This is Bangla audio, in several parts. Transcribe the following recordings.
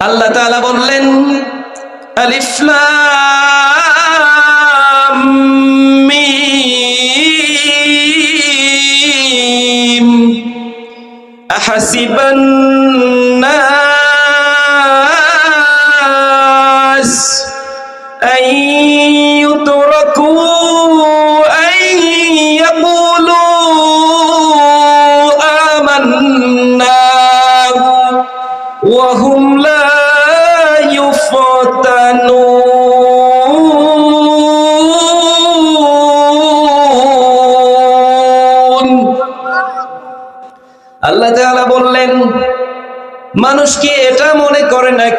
আল্লাহ তাআলা বললেন আলিফ লাম মিম।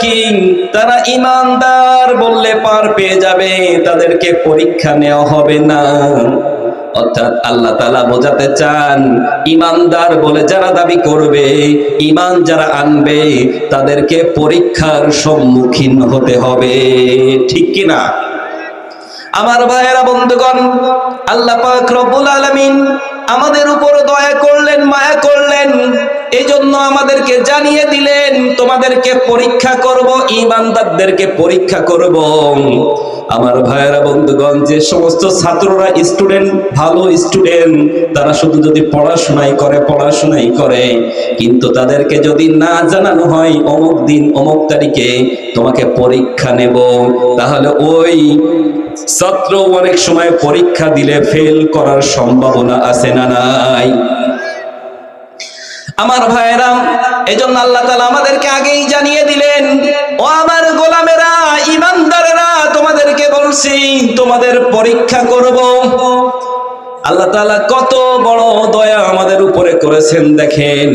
নাকি তারা ইমানদার বললে পার পেয়ে যাবে, তাদেরকে পরীক্ষা নেওয়া হবে না। অর্থাৎ আল্লাহ তাআলা বোঝাতে চান ইমানদার বলে যারা দাবি করবে ইমান যারা আনবে, তাদেরকে পরীক্ষার সম্মুখীন হতে হবে। ঠিক কি না? আমার ভাইয়েরা, বন্ধুগণ, আল্লাহ পাক রব্বুল আলামিন আমাদের উপর দয়া করলেন, মায়া করলেন। এই জন্য আমাদেরকে জানিয়ে দিলেন, তোমাদেরকে পরীক্ষা করব ইমানদারদেরকে পরীক্ষা করব। আমার ভাইয়েরা, বন্ধুগণ, যে সমস্ত ছাত্ররা স্টুডেন্ট, ভালো স্টুডেন্ট, তারা শুধু যদি পড়াশোনাই করে পড়াশোনাই করে, কিন্তু তাদেরকে যদি না জানানো হয়, অমুক দিন, অমুক তারিখে, তোমাকে পরীক্ষা নেব। তাহলে ওই ছাত্র অনেক সময় পরীক্ষা দিলে ফেল করার সম্ভাবনা আছে না নাই? আমার ভাইরাম এজন্য আল্লাহ তালা আমাদেরকে আগেই জানিয়ে দিলেন, ও আমার গোলামেরা, ইমানদারেরা, তোমাদেরকে বলছি, তোমাদের পরীক্ষা করব। আল্লাহ তালা কত বড় দয়া আমাদের উপরে করেছেন দেখেন।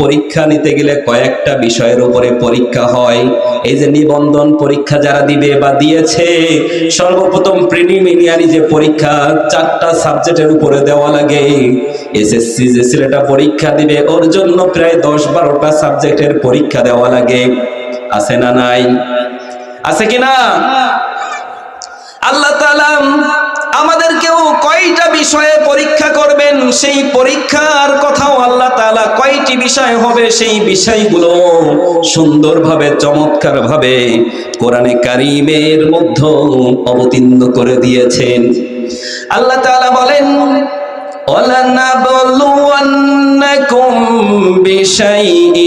পরীক্ষা নিতে গেলে কয়েকটা বিষয়ের উপরে পরীক্ষা হয়। এই যে নিবন্ধন পরীক্ষা যারা দিবে বা দিয়েছে, সর্বপ্রথম প্রিলিমিনারি যে পরীক্ষা, চারটা সাবজেক্টের উপরে দেওয়া লাগে। এসএসসি যে ছেলেটা পরীক্ষা দিবে, ওর জন্য প্রায় দশ বারোটা সাবজেক্টের পরীক্ষা দেওয়া লাগে। আছে না নাই? আছে কি না আল্লাহ তাআলা আমাদেরকেও কয়টা বিষয়ে পরীক্ষা করবেন সেই পরীক্ষার কথাও আল্লাহ তাআলা কয়টি বিষয় হবে সেই বিষয়গুলো সুন্দরভাবে চমৎকারভাবে কোরআনে কারিমের মধ্যে অবতীর্ণ করে দিয়েছেন আল্লাহ তাআলা বলেন ولنبلونكم بشيء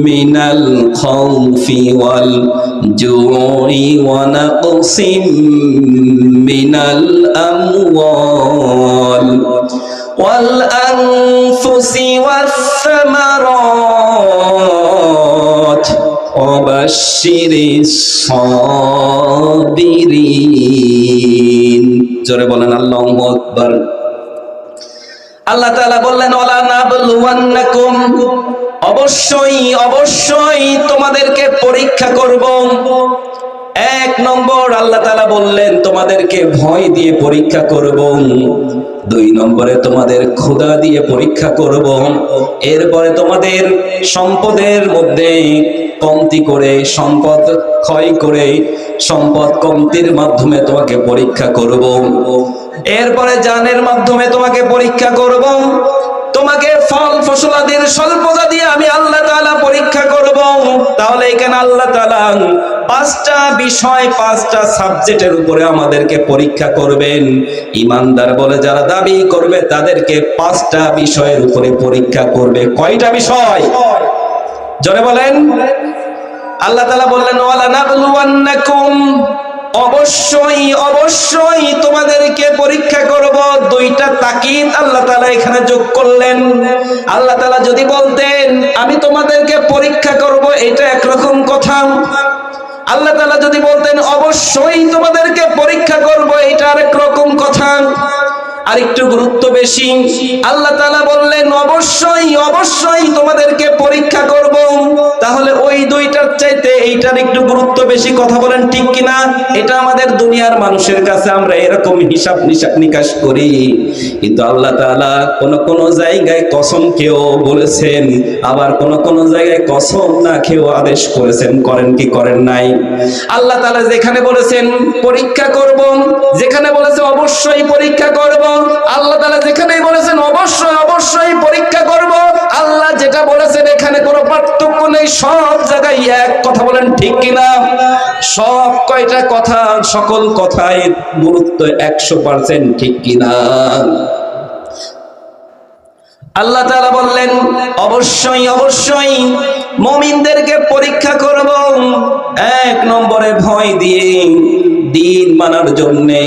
من الخوف والجوع ونقص من الأموال وبشر الصابرين জোরে বলেন আল্লাহু আকবার আল্লাহ তাআলা বললেন ওয়ালা নাবলুওয়ান্নাকুম অবশ্যই অবশ্যই তোমাদেরকে পরীক্ষা করব এক নম্বর আল্লাহ তাআলা বললেন তোমাদেরকে ভয় দিয়ে পরীক্ষা করব দুই নম্বরে তোমাদের ক্ষুধা দিয়ে পরীক্ষা করব এরপরে তোমাদের সম্পদের মধ্যে কমতি করে, সম্পদ ক্ষয় করে, সম্পদ কমতির মাধ্যমে তোমাকে পরীক্ষা করব। এরপরে জানের মাধ্যমে তোমাকে পরীক্ষা করব। তোমাকে ফল ফসলাদির স্বল্পতা দিয়ে আমি আল্লাহ তাআলা পরীক্ষা করব। তাহলে এখানে আল্লাহ তাআলা পাঁচটা বিষয়, পাঁচটা সাবজেক্টের উপরে আমাদেরকে পরীক্ষা করবেন। ইমানদার বলে যারা দাবি করবে, তাদেরকে পাঁচটা বিষয়ের উপরে পরীক্ষা করবে। কয়টা বিষয়? জনে বলেন। আল্লাহ তাআলা বললেন অবশ্যই অবশ্যই তোমাদেরকে পরীক্ষা করব। দুইটা তাকিদ আল্লাহ তালা এখানে যোগ করলেন। আল্লাহ তালা যদি বলতেন, আমি তোমাদেরকে পরীক্ষা করব, এটা একরকম কথা। আল্লাহ তাআলা যদি বলতেন, অবশ্যই তোমাদেরকে পরীক্ষা করব, এটা আরেক রকম কথা। আর একটু গুরুত্ব বেশি। আল্লাহ তাআলা বললেন, অবশ্যই অবশ্যই তোমাদেরকে পরীক্ষা করব। তাহলে ওই দুইটার চাইতে এইটার একটু গুরুত্ব বেশি কথা বলেন ঠিক কিনা? এটা আমাদের দুনিয়ার মানুষের কাছে আমরা এরকম হিসাব নিশাব নিকাশ করি। কিন্তু আল্লাহ তাআলা কোন কোন জায়গায় কসম কেউ বলেছেন, আবার কোন কোন জায়গায় কসম না খেয়েও আদেশ করেছেন, করেন কি করেন নাই? আল্লাহ তাআলা যেখানে বলেছেন, পরীক্ষা বলেছে অবশ্যই পরীক্ষা করব। আল্লাহ তাআলা যেখানেই বলেছেন, অবশ্যই অবশ্যই পরীক্ষা করব। আল্লাহ যেটা বলেছেন, এখানে কোনো পার্থক্য নেই। সব জায়গায় এক কথা বলেন, ঠিক কিনা? সব কয়টা কথা, সকল কথাই গুরুত্ব একশো পার্সেন্ট ঠিক কিনা? আল্লাহ তাআলা বললেন, অবশ্যই অবশ্যই মমিনদেরকে পরীক্ষা করব। এক নম্বরে ভয় দিয়ে দিন মানার জন্যে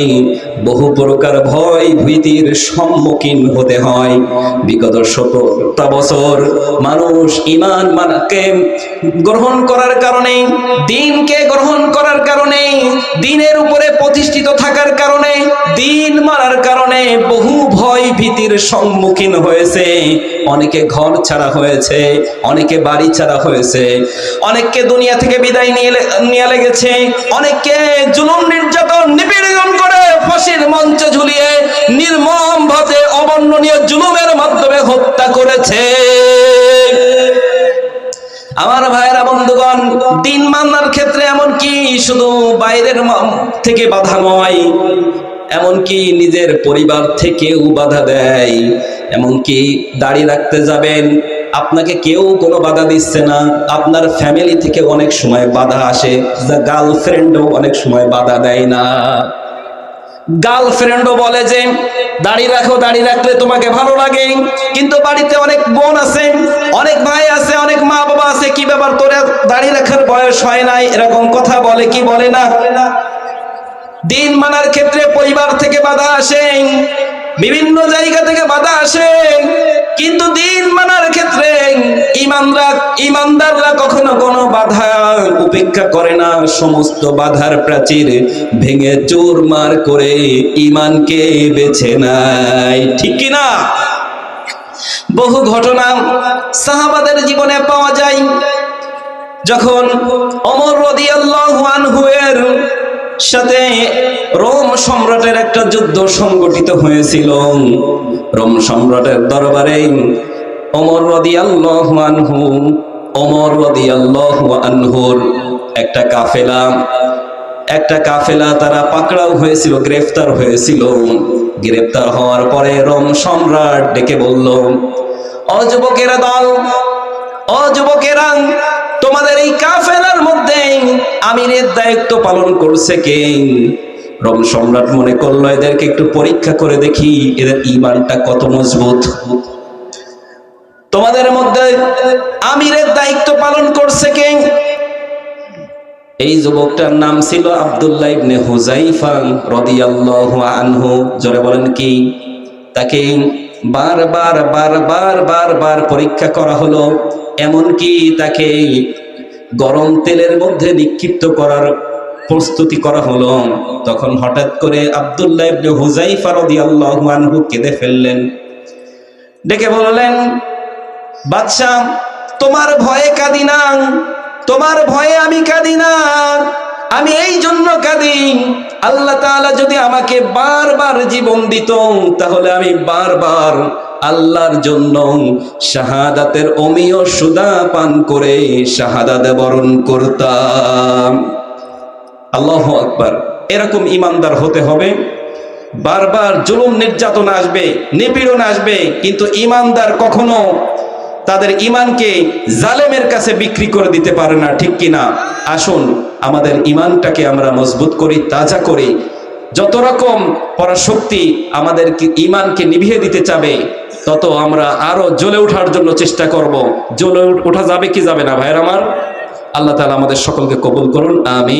বহু প্রকার ভয় ভীতির সম্মুখীন হতে হয়। বিগত সতেরোটা বছর মানুষ ইমান মানাকে গ্রহণ করার কারণে, দিনকে গ্রহণ করার কারণে, দিনের উপরে প্রতিষ্ঠিত থাকার কারণে, দিন মারার কারণে বহু ভয় ভীতির সম্মুখীন হয়েছে। অনেকে ঘর ছাড়া হয়েছে, অনেকে বাড়ি ছাড়া হয়েছে, অনেককে দুনিয়া থেকে বিদায় নিয়ে নিয়ে লেগেছে, অনেককে জুলুম নির্যাতন, নিপীড়ন করে ফাঁসির মঞ্চে ঝুলিয়ে নির্মম ভাবে অবর্ণনীয় জুলুমের মাধ্যমে হত্যা করেছে। আমার ভাইয়েরা, বন্ধুগণ, দিন মানার ক্ষেত্রে এমন কি শুধু বাইরের থেকে বাধা নয় এমনকি নিজের পরিবার থেকেও বাধা দেয়? এমনকি দাড়ি রাখতে যাবেন। আপনাকে কেউ কোনো বাধা দিচ্ছে না। আপনার ফ্যামিলি থেকে অনেক সময় বাধা আসে। যা গার্লফ্রেন্ডও অনেক সময় বাধা দেয় না। গার্লফ্রেন্ডও বলে যে দাড়ি রাখো দাড়ি রাখলে তোমাকে ভালো লাগে। কিন্তু বাড়িতে অনেক বোন আছে, অনেক ভাই আছে, অনেক মা বাবা আছে। কি ব্যাপার তোরা দাড়ি রাখার বয়স হয় নাই? এরকম কথা বলে, কি বলে না? দিন মানার ক্ষেত্রে পরিবার থেকে বাধা আসে। বিভিন্ন জায়গা থেকে বাধা আসে। কিন্তু দিন মানার ক্ষেত্রে ইমানরা, ইমানদাররা কখনো কোনো বাধা উপেক্ষা করে না। সমস্ত বাধার প্রাচীর ভেঙে চুরমার করে ইমানকে বেছে নেয়। ঠিক কি না? বহু ঘটনা সাহাবাদের জীবনে পাওয়া যায়। যখন অমর রাদিয়াল্লাহু আনহু এর সাথে রোম সম্রাটের একটা যুদ্ধ সংগঠিত হয়েছিল। রোম সম্রাটের দরবারে অমর রাদিয়াল্লাহু আনহু অমর রাদিয়াল্লাহু আনহুর একটা কাফেলা একটা কাফেলা তারা পাকড়াও হয়েছিল, গ্রেফতার হয়েছিল। গ্রেফতার হওয়ার পরে রোম সম্রাট ডেকে বলল, ও যুবকেরা দল ও যুবকেরা তোমাদের এই কাফেলার মধ্যে আমিরের দায়িত্ব পালন করছে কে? রোম সম্রাট মনে করল, এদেরকে একটু পরীক্ষা করে দেখি এদের ইমানটা কত মজবুত। তোমাদের মধ্যে আমিরের দায়িত্ব পালন করছে কে? এই যুবকটার নাম ছিল আব্দুল্লাহ ইবনে হুজাইফা রাদিয়াল্লাহু আনহু। জোরে বলেন কি? তাকে বারবার বারবার বারবার পরীক্ষা করা হলো। এমনকি তাকে গরম তেলের মধ্যে নিক্ষিপ্ত করার প্রস্তুতি করা হলো। তখন হঠাৎ করে আব্দুল্লাহ ইবনে হুজাইফা রাদিয়াল্লাহু আনহু কেঁদে ফেললেন। ডেকে বললেন, বাদশাহ, তোমার ভয়ে কাঁদি না। তোমার ভয়ে আমি কাঁদি না। আমি এই জন্য কাঁদি আল্লাহ তাআলা যদি আমাকে বারবার জীবন দিত, তাহলে আমি বারবার আল্লাহর জন্য শাহাদাতের অমীয় সুদা পান করে শাহাদাত বরণ করতাম। আল্লাহ আকবার। এরকম ইমানদার হতে হবে। বারবার জুলুম নির্যাতন আসবে, নিপীড়ন আসবে, কিন্তু ইমানদার কখনো তাদের ইমানকে জালেমের কাছে বিক্রি করে দিতে পারে না, ঠিক কিনা? আসুন আমাদের ইমানটাকে আমরা মজবুত করি, তাজা করি। যত রকম পরাশক্তি আমাদের ইমানকে নিভিয়ে দিতে চাবে, তত আমরা আরও জ্বলে ওঠার জন্য চেষ্টা করব। জ্বলে ওঠা যাবে কি যাবে না, ভাইয়ের আমার? আল্লাহ তালা আমাদের সকলকে কবুল করুন আমি